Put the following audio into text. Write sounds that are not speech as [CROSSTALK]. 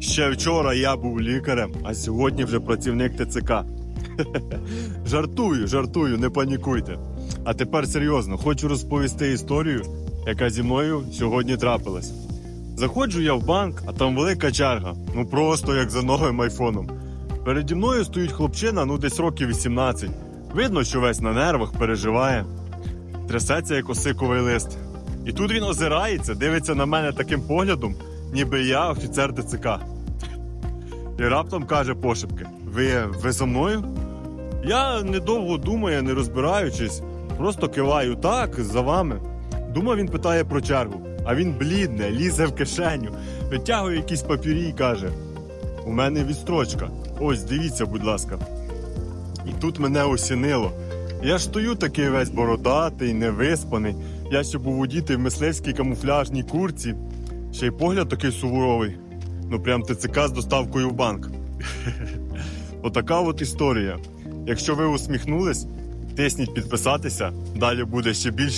Ще вчора я був лікарем, а сьогодні вже працівник ТЦК. [LAUGHS] жартую, жартую, не панікуйте. А тепер серйозно, хочу розповісти історію, яка зі мною сьогодні трапилась. Заходжу я в банк, а там велика черга. Ну просто як за новим айфоном. Переді мною стоїть хлопчина, ну десь років 18. Видно, що весь на нервах переживає. Трясеться як осиковий лист. І тут він озирається, дивиться на мене таким поглядом, ніби я офіцер ТЦК. І раптом каже пошепки: Ви, ви за мною? Я недовго думаю, не розбираючись, просто киваю так, за вами. Думав, він питає про чергу, а він блідне, лізе в кишеню, витягує якісь папірі і каже: У мене відстрочка. Ось дивіться, будь ласка. І тут мене осінило. Я ж стою такий весь бородатий, невиспаний. Я ще був одітий в мисливській камуфляжній курці. Ще й погляд такий суворовий. Ну прям ТЦК з доставкою в банк. [LAUGHS] Отака от історія. Якщо ви усміхнулись, тисніть підписатися. Далі буде ще більше.